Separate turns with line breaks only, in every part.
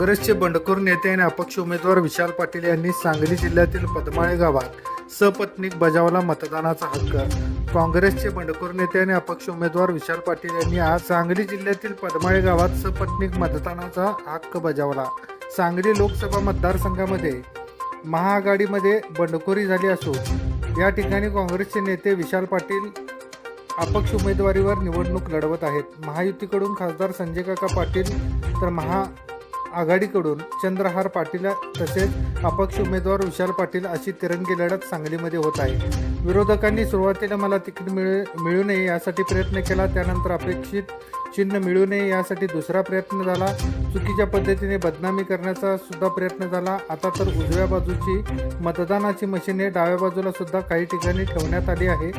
बरेचसे बंडखोर नेते आणि अपक्ष उमेदवार विशाल पाटील यांनी सांगली जिल्ह्यातील पदमाळे गावात सपत्नीक बजावला मतदानाचा हक्क. काँग्रेसचे बंडखोर नेते आणि अपक्ष उमेदवार विशाल पाटील यांनी आज सांगली जिल्ह्यातील पदमाळे गावात सपत्नीक मतदानाचा हक्क बजावला. सांगली लोकसभा मतदारसंघामध्ये महाआघाडीमध्ये बंडखोरी झाली असून या ठिकाणी काँग्रेसचे नेते विशाल पाटील अपक्ष उमेदवारीवर निवडणूक लढवत आहेत. महायुतीकडून खासदार संजय काका पाटील तर महा आघाडीकडून चंद्रहार पाटील तसेच अपक्ष उमेदवार विशाल पाटील अशी तिरंगी लढत सांगलीमध्ये होत आहे. विरोधकांनी सुरुवातीला मला तिकीट मिळू मिळू नये यासाठी प्रयत्न केला त्यानंतर अपेक्षित चिन्ह मिळू नये यासाठी दुसरा प्रयत्न झाला. चुकीच्या पद्धतीने बदनामी करण्याचा सुद्धा प्रयत्न झाला. आता तर उजव्या बाजूची मतदानाची मशीने डाव्या बाजूला सुद्धा काही ठिकाणी ठेवण्यात आली आहे.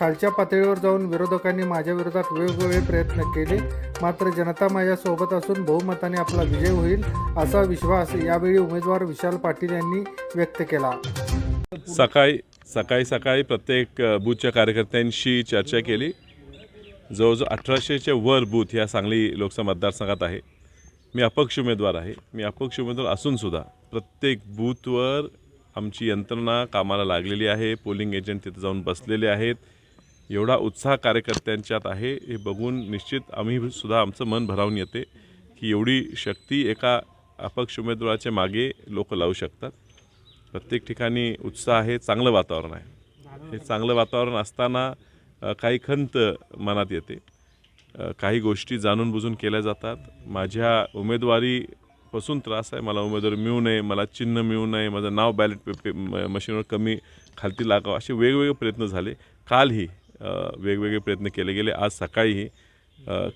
खालच्या पातळीवर जाऊन विरोधकांनी माझ्या विरोधात वेगवेगळे प्रयत्न केले. मात्र जनता माझ्यासोबत असून बहुमताने आपला विजय होईल असा विश्वास यावेळी उमेदवार विशाल पाटील यांनी व्यक्त केला.
सकाळी सकाळी सकाळी प्रत्येक बूथच्या कार्यकर्त्यांशी चर्चा केली. जवळजवळ अठराशेच्या वर बूथ ह्या सांगली लोकसभा मतदारसंघात आहे. मी अपक्ष उमेदवार आहे. मी अपक्ष उमेदवार असूनसुद्धा प्रत्येक बूथवर आमची यंत्रणा कामाला लागलेली आहे. पोलिंग एजंट तिथे जाऊन बसलेले आहेत. एवढा उत्साह कार्यकर्त्यांच्यात आहे हे बघून निश्चित आम्ही सुद्धा आमचं मन भरावून येते की एवढी शक्ती एका अपक्ष उमेदवाराच्या मागे लोक लावू शकतात. प्रत्येक ठिकाणी उत्साह आहे. चांगलं वातावरण आहे. हे चांगलं वातावरण असताना काही खंत मनात येते. काही गोष्टी जाणून बुजून केल्या जातात. माझ्या उमेदवारीपासून त्रास आहे. मला उमेदवारी मिळू नये मला चिन्ह मिळू नये माझं नाव बॅलेट पे पे म- मशीनवर कमी खालती लागावं असे वेगवेगळे प्रयत्न झाले. कालही वेगवेगळे प्रयत्न केले गेले. आज सकाळीही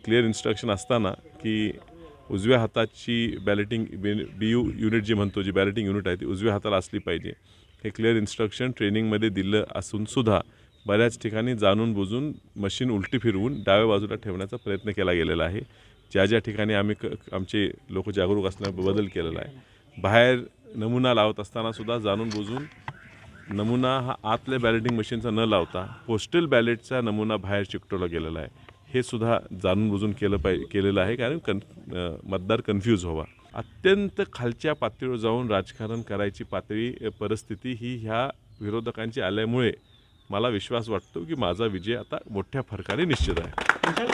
क्लिअर इन्स्ट्रक्शन असताना की उजव्या हाताची बॅलेटिंग बी यू युनिट जी म्हणतो जी बॅलेटिंग युनिट आहे ती उजव्या हाताला असली पाहिजे. हे क्लिअर इन्स्ट्रक्शन ट्रेनिंगमध्ये दिलं असूनसुद्धा बऱ्याच ठिकाणी जाणून बुजून मशीन उलटी फिरवून डाव्या बाजूला ठेवण्याचा प्रयत्न केला गेलेला आहे. ज्या ज्या ठिकाणी आम्ही क आमचे लोक जागरूक असल्याने बदल केलेला आहे. बाहेर नमुना लावत असताना सुद्धा जाणून बुजून नमुना हा आतल्या बॅलेटिंग मशीनचा न लावता पोस्टल बॅलेटचा नमुना बाहेर चिकटवला गेलेला आहे. हे सुद्धा जाणून बुजून केलं पाहि केलेलं आहे. कारण कन मतदार कन्फ्यूज व्हावा. अत्यंत खालच्या पातळीवर जाऊन राजकारण करायची पातळी परिस्थिती ही ह्या विरोधकांची आल्यामुळे मला विश्वास वाटतो की माझा विजय आता मोठ्या फरकाने निश्चित आहे.